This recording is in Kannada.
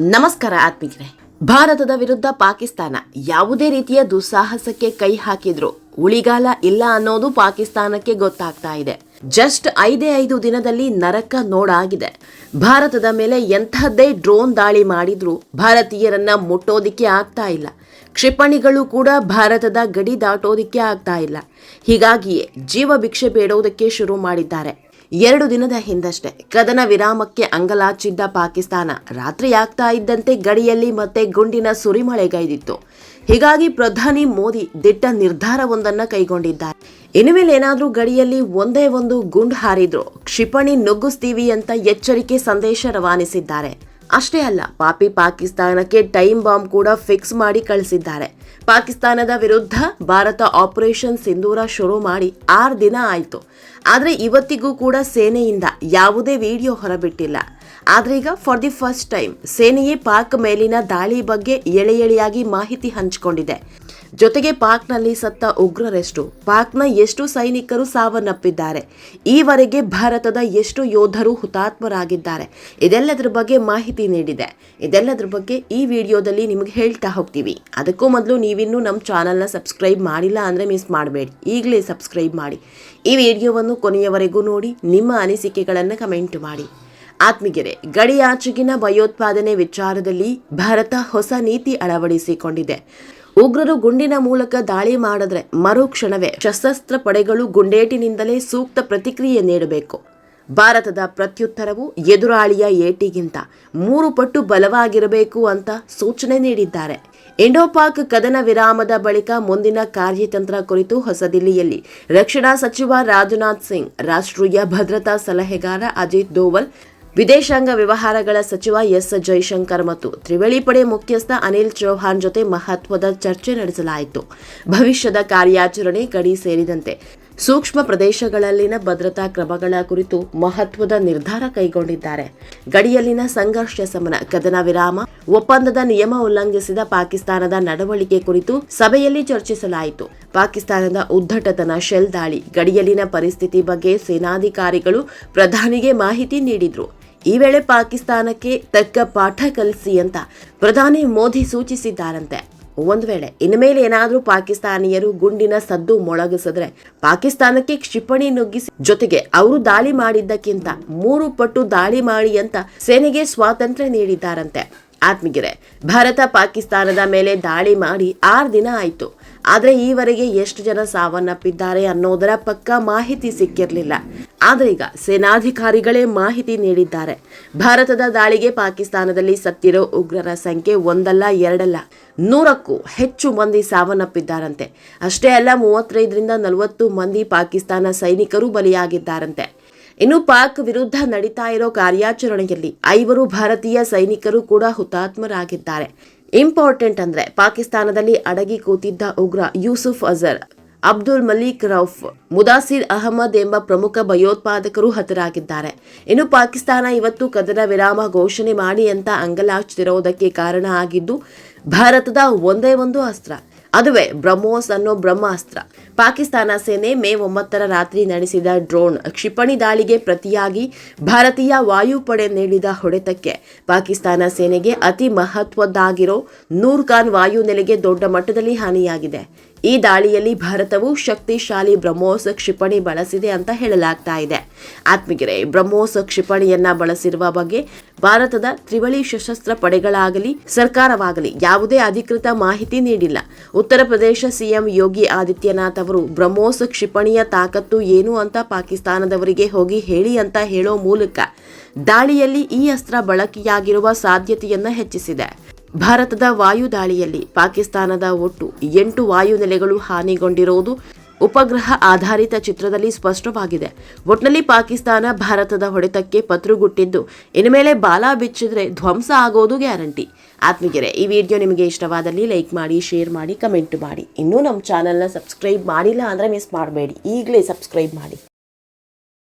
ನಮಸ್ಕಾರ ಆತ್ಮಿಕರೇ. ಭಾರತದ ವಿರುದ್ಧ ಪಾಕಿಸ್ತಾನ ಯಾವುದೇ ರೀತಿಯ ದುಸ್ಸಾಹಸಕ್ಕೆ ಕೈ ಹಾಕಿದ್ರು. ಉಳಿಗಾಲ ಇಲ್ಲ ಅನ್ನೋದು ಪಾಕಿಸ್ತಾನಕ್ಕೆ ಗೊತ್ತಾಗ್ತಾ ಇದೆ. ಜಸ್ಟ್ ಐದೇ ಐದು ದಿನದಲ್ಲಿ ನರಕ ನೋಡಾಗಿದೆ. ಭಾರತದ ಮೇಲೆ ಎಂಥದ್ದೇ ಡ್ರೋನ್ ದಾಳಿ ಮಾಡಿದ್ರು ಭಾರತೀಯರನ್ನ ಮುಟ್ಟೋದಿಕ್ಕೆ ಆಗ್ತಾ ಇಲ್ಲ. ಕ್ಷಿಪಣಿಗಳು ಕೂಡ ಭಾರತದ ಗಡಿ ದಾಟೋದಿಕ್ಕೆ ಆಗ್ತಾ ಇಲ್ಲ. ಹೀಗಾಗಿಯೇ ಜೀವ ಭಿಕ್ಷೆ ಬೇಡೋದಕ್ಕೆ ಶುರು ಮಾಡಿದ್ದಾರೆ. ಎರಡು ದಿನದ ಹಿಂದಷ್ಟೇ ಕದನ ವಿರಾಮಕ್ಕೆ ಅಂಗಲಾಚಿದ್ದ ಪಾಕಿಸ್ತಾನ ರಾತ್ರಿ ಆಗ್ತಾ ಇದ್ದಂತೆ ಗಡಿಯಲ್ಲಿ ಮತ್ತೆ ಗುಂಡಿನ ಸುರಿಮಳೆಗೈದಿತ್ತು. ಹೀಗಾಗಿ ಪ್ರಧಾನಿ ಮೋದಿ ದಿಟ್ಟ ನಿರ್ಧಾರವೊಂದನ್ನು ಕೈಗೊಂಡಿದ್ದಾರೆ. ಇನ್ಮೇಲೆ ಏನಾದರೂ ಗಡಿಯಲ್ಲಿ ಒಂದೇ ಒಂದು ಗುಂಡು ಹಾರಿದ್ರು ಕ್ಷಿಪಣಿ ನುಗ್ಗಿಸ್ತೀವಿ ಅಂತ ಎಚ್ಚರಿಕೆ ಸಂದೇಶ ರವಾನಿಸಿದ್ದಾರೆ. ಅಷ್ಟೇ ಅಲ್ಲ, ಪಾಪಿ ಪಾಕಿಸ್ತಾನಕ್ಕೆ ಟೈಮ್ ಬಾಂಬ್ ಕೂಡ ಫಿಕ್ಸ್ ಮಾಡಿ ಕಳಿಸಿದ್ದಾರೆ. ಪಾಕಿಸ್ತಾನದ ವಿರುದ್ಧ ಭಾರತ ಆಪರೇಷನ್ ಸಿಂಧೂರ ಶುರು ಮಾಡಿ ಆರು ದಿನ ಆಯಿತು. ಆದರೆ ಇವತ್ತಿಗೂ ಕೂಡ ಸೇನೆಯಿಂದ ಯಾವುದೇ ವಿಡಿಯೋ ಹೊರಬಿಟ್ಟಿಲ್ಲ. ಆದರೆ ಈಗ ಫಾರ್ ದಿ ಫಸ್ಟ್ ಟೈಮ್ ಸೇನೆಯೇ ಪಾಕ್ ಮೇಲಿನ ದಾಳಿ ಬಗ್ಗೆ ಎಳೆ ಎಳೆಯಾಗಿ ಮಾಹಿತಿ ಹಂಚಿಕೊಂಡಿದೆ. ಜೊತೆಗೆ ಪಾಕ್ನಲ್ಲಿ ಸತ್ತ ಉಗ್ರರೆಷ್ಟು. ಪಾಕ್ನ ಎಷ್ಟು ಸೈನಿಕರು ಸಾವನ್ನಪ್ಪಿದ್ದಾರೆ. ಈವರೆಗೆ ಭಾರತದ ಎಷ್ಟು ಯೋಧರು ಹುತಾತ್ಮರಾಗಿದ್ದಾರೆ. ಇದೆಲ್ಲದರ ಬಗ್ಗೆ ಮಾಹಿತಿ ನೀಡಿದೆ. ಇದೆಲ್ಲದರ ಬಗ್ಗೆ ಈ ವಿಡಿಯೋದಲ್ಲಿ ನಿಮಗೆ ಹೇಳ್ತಾ ಹೋಗ್ತೀವಿ. ಅದಕ್ಕೂ ಮೊದಲು ನೀವಿನ್ನೂ ನಮ್ಮ ಚಾನಲ್ನ ಸಬ್ಸ್ಕ್ರೈಬ್ ಮಾಡಿಲ್ಲ ಅಂದರೆ ಮಿಸ್ ಮಾಡಬೇಡಿ. ಈಗಲೇ ಸಬ್ಸ್ಕ್ರೈಬ್ ಮಾಡಿ. ಈ ವಿಡಿಯೋವನ್ನು ಕೊನೆಯವರೆಗೂ ನೋಡಿ, ನಿಮ್ಮ ಅನಿಸಿಕೆಗಳನ್ನು ಕಮೆಂಟ್ ಮಾಡಿ. ಆತ್ಮಿಗೆರೆ ಗಡಿಯಾಚೆಗಿನ ಭಯೋತ್ಪಾದನೆ ವಿಚಾರದಲ್ಲಿ ಭಾರತ ಹೊಸ ನೀತಿ ಅಳವಡಿಸಿಕೊಂಡಿದೆ. ಉಗ್ರರು ಗುಂಡಿನ ಮೂಲಕ ದಾಳಿ ಮಾಡಿದ್ರೆ ಮರುಕ್ಷಣವೇ ಸಶಸ್ತ್ರ ಪಡೆಗಳು ಗುಂಡೇಟಿನಿಂದಲೇ ಸೂಕ್ತ ಪ್ರತಿಕ್ರಿಯೆ ನೀಡಬೇಕು. ಭಾರತದ ಪ್ರತ್ಯುತ್ತರವು ಎದುರಾಳಿಯ ಏಟಿಗಿಂತ ಮೂರು ಪಟ್ಟು ಬಲವಾಗಿರಬೇಕು ಅಂತ ಸೂಚನೆ ನೀಡಿದ್ದಾರೆ. ಇಂಡೋಪಾಕ್ ಕದನ ವಿರಾಮದ ಬಳಿಕ ಮುಂದಿನ ಕಾರ್ಯತಂತ್ರ ಕುರಿತು ಹೊಸದಿಲ್ಲಿಯಲ್ಲಿ ರಕ್ಷಣಾ ಸಚಿವ ರಾಜನಾಥ್ ಸಿಂಗ್, ರಾಷ್ಟ್ರೀಯ ಭದ್ರತಾ ಸಲಹೆಗಾರ ಅಜಿತ್ ದೋವಲ್ ವಿದೇಶಾಂಗ ವ್ಯವಹಾರಗಳ ಸಚಿವ ಎಸ್ ಜೈಶಂಕರ್ ಮತ್ತು ತ್ರಿವಳಿ ಪಡೆ ಮುಖ್ಯಸ್ಥ ಅನಿಲ್ ಚೌಹಾನ್ ಜೊತೆ ಮಹತ್ವದ ಚರ್ಚೆ ನಡೆಸಲಾಯಿತು. ಭವಿಷ್ಯದ ಕಾರ್ಯಾಚರಣೆ ಗಡಿ ಸೇರಿದಂತೆ ಸೂಕ್ಷ್ಮ ಪ್ರದೇಶಗಳಲ್ಲಿನ ಭದ್ರತಾ ಕ್ರಮಗಳ ಕುರಿತು ಮಹತ್ವದ ನಿರ್ಧಾರ ಕೈಗೊಂಡಿದ್ದಾರೆ. ಗಡಿಯಲ್ಲಿನ ಸಂಘರ್ಷ ಸಮನ ಕದನ ವಿರಾಮ, ಒಪ್ಪಂದದ ನಿಯಮ ಉಲ್ಲಂಘಿಸಿದ ಪಾಕಿಸ್ತಾನದ ನಡವಳಿಕೆ ಕುರಿತು ಸಭೆಯಲ್ಲಿ ಚರ್ಚಿಸಲಾಯಿತು. ಪಾಕಿಸ್ತಾನದ ಉದ್ದಟತನ ಶೆಲ್ ದಾಳಿ, ಗಡಿಯಲ್ಲಿನ ಪರಿಸ್ಥಿತಿ ಬಗ್ಗೆ ಸೇನಾಧಿಕಾರಿಗಳು ಪ್ರಧಾನಿಗೆ ಮಾಹಿತಿ ನೀಡಿದ್ರು. ಈ ವೇಳೆ ಪಾಕಿಸ್ತಾನಕ್ಕೆ ತಕ್ಕ ಪಾಠ ಕಲಿಸಿ ಅಂತ ಪ್ರಧಾನಿ ಮೋದಿ ಸೂಚಿಸಿದ್ದಾರಂತೆ. ಒಂದು ವೇಳೆ ಇನ್ಮೇಲೆ ಏನಾದರೂ ಪಾಕಿಸ್ತಾನಿಯರು ಗುಂಡಿನ ಸದ್ದು ಮೊಳಗಿಸಿದ್ರೆ ಪಾಕಿಸ್ತಾನಕ್ಕೆ ಕ್ಷಿಪಣಿ ನುಗ್ಗಿಸಿ ಜೊತೆಗೆ ಅವರು ದಾಳಿ ಮಾಡಿದ್ದಕ್ಕಿಂತ ಮೂರು ಪಟ್ಟು ದಾಳಿ ಮಾಡಿ ಅಂತ ಸೇನೆಗೆ ಸ್ವಾತಂತ್ರ್ಯ ನೀಡಿದ್ದಾರಂತೆ. ಆತ್ಮಗಿರೆ ಭಾರತ ಪಾಕಿಸ್ತಾನದ ಮೇಲೆ ದಾಳಿ ಮಾಡಿ ಆರು ದಿನ ಆಯಿತು. ಆದರೆ ಈವರೆಗೆ ಎಷ್ಟು ಜನ ಸಾವನ್ನಪ್ಪಿದ್ದಾರೆ ಅನ್ನೋದರ ಪಕ್ಕ ಮಾಹಿತಿ ಸಿಕ್ಕಿರಲಿಲ್ಲ. ಆದರೆ ಈಗ ಸೇನಾಧಿಕಾರಿಗಳೇ ಮಾಹಿತಿ ನೀಡಿದ್ದಾರೆ. ಭಾರತದ ದಾಳಿಗೆ ಪಾಕಿಸ್ತಾನದಲ್ಲಿ ಸತ್ತಿರೋ ಉಗ್ರರ ಸಂಖ್ಯೆ ಒಂದಲ್ಲ, ಎರಡಲ್ಲ. ನೂರಕ್ಕೂ ಹೆಚ್ಚು ಮಂದಿ ಸಾವನ್ನಪ್ಪಿದ್ದಾರಂತೆ. ಅಷ್ಟೇ ಅಲ್ಲ, ಮೂವತ್ತೈದರಿಂದ ನಲವತ್ತು ಮಂದಿ ಪಾಕಿಸ್ತಾನ ಸೈನಿಕರು ಬಲಿಯಾಗಿದ್ದಾರಂತೆ. ಇನ್ನು ಪಾಕ್ ವಿರುದ್ಧ ನಡೀತಾ ಇರೋ ಕಾರ್ಯಾಚರಣೆಯಲ್ಲಿ ಐವರು ಭಾರತೀಯ ಸೈನಿಕರು ಕೂಡ ಹುತಾತ್ಮರಾಗಿದ್ದಾರೆ. ಇಂಪಾರ್ಟೆಂಟ್ ಅಂದ್ರೆ ಪಾಕಿಸ್ತಾನದಲ್ಲಿ ಅಡಗಿ ಕೂತಿದ್ದ ಉಗ್ರ ಯೂಸುಫ್ ಅಜರ್ ಅಬ್ದುಲ್ ಮಲೀಕ್ ರೌಫ್, ಮುದಾಸಿರ್ ಅಹಮದ್ ಎಂಬ ಪ್ರಮುಖ ಭಯೋತ್ಪಾದಕರು ಹತರಾಗಿದ್ದಾರೆ. ಇನ್ನು ಪಾಕಿಸ್ತಾನ ಇವತ್ತು ಕದನ ವಿರಾಮ ಘೋಷಣೆ ಮಾಡಿ ಅಂತ ಅಂಗಲಾಚುತ್ತಿರುವುದಕ್ಕೆ ಕಾರಣ ಆಗಿದ್ದು, ಭಾರತದ ಒಂದೇ ಒಂದು ಅಸ್ತ್ರ. ಅದುವೇ ಬ್ರಹ್ಮೋಸ್ ಅನ್ನೋ ಬ್ರಹ್ಮಾಸ್ತ್ರ. ಪಾಕಿಸ್ತಾನ ಸೇನೆ ಮೇ ಒಂಬತ್ತರ ರಾತ್ರಿ ನಡೆಸಿದ ಡ್ರೋನ್ ಕ್ಷಿಪಣಿ ದಾಳಿಗೆ ಪ್ರತಿಯಾಗಿ ಭಾರತೀಯ ವಾಯುಪಡೆ ನೀಡಿದ ಹೊಡೆತಕ್ಕೆ. ಪಾಕಿಸ್ತಾನ ಸೇನೆಗೆ ಅತಿ ಮಹತ್ವದ್ದಾಗಿರೋ ನೂರ್ ಖಾನ್ ವಾಯುನೆಲೆಗೆ ದೊಡ್ಡ ಮಟ್ಟದಲ್ಲಿ ಹಾನಿಯಾಗಿದೆ. ಈ ದಾಳಿಯಲ್ಲಿ ಭಾರತವು ಶಕ್ತಿಶಾಲಿ ಬ್ರಹ್ಮೋಸ್ ಕ್ಷಿಪಣಿ ಬಳಸಿದೆ ಅಂತ ಹೇಳಲಾಗ್ತಾ ಇದೆ. ಆತ್ಮಗಿರೆ ಬ್ರಹ್ಮೋಸ್ ಕ್ಷಿಪಣಿಯನ್ನ ಬಳಸಿರುವ ಬಗ್ಗೆ ಭಾರತದ ತ್ರಿವಳಿ ಸಶಸ್ತ್ರ ಪಡೆಗಳಾಗಲಿ, ಸರ್ಕಾರವಾಗಲಿ ಯಾವುದೇ ಅಧಿಕೃತ ಮಾಹಿತಿ ನೀಡಿಲ್ಲ. ಉತ್ತರ ಪ್ರದೇಶ ಸಿಎಂ ಯೋಗಿ ಆದಿತ್ಯನಾಥ್ ಅವರು, ಬ್ರಹ್ಮೋಸ್ ಕ್ಷಿಪಣಿಯ ತಾಕತ್ತು ಏನು ಅಂತ ಪಾಕಿಸ್ತಾನದವರಿಗೆ ಹೋಗಿ ಹೇಳಿ ಅಂತ ಹೇಳೋ ಮೂಲಕ ದಾಳಿಯಲ್ಲಿ ಈ ಅಸ್ತ್ರ ಬಳಕೆಯಾಗಿರುವ ಸಾಧ್ಯತೆಯನ್ನು ಹೆಚ್ಚಿಸಿದೆ. ಭಾರತದ ವಾಯು ದಾಳಿಯಲ್ಲಿ ಪಾಕಿಸ್ತಾನದ ಒಟ್ಟು ಎಂಟು ವಾಯುನೆಲೆಗಳು ಹಾನಿಗೊಂಡಿರುವುದು ಉಪಗ್ರಹ ಆಧಾರಿತ ಚಿತ್ರದಲ್ಲಿ ಸ್ಪಷ್ಟವಾಗಿದೆ. ಒಟ್ನಲ್ಲಿ ಪಾಕಿಸ್ತಾನ ಭಾರತದ ಹೊಡೆತಕ್ಕೆ ಪತ್ರುಗುಟ್ಟಿದ್ದು ಮೇಲೆ ಬಾಲ ಬಿಚ್ಚಿದ್ರೆ ಧ್ವಂಸ ಆಗೋದು ಗ್ಯಾರಂಟಿ. ಆತ್ಮೀಗೆರೆ ಈ ವಿಡಿಯೋ ನಿಮಗೆ ಇಷ್ಟವಾದಲ್ಲಿ ಲೈಕ್ ಮಾಡಿ, ಶೇರ್ ಮಾಡಿ, ಕಮೆಂಟ್ ಮಾಡಿ. ಇನ್ನೂ ನಮ್ಮ ಚಾನಲ್ನ ಸಬ್ಸ್ಕ್ರೈಬ್ ಮಾಡಿಲ್ಲ ಅಂದರೆ ಮಿಸ್ ಮಾಡಬೇಡಿ. ಈಗಲೇ ಸಬ್ಸ್ಕ್ರೈಬ್ ಮಾಡಿ.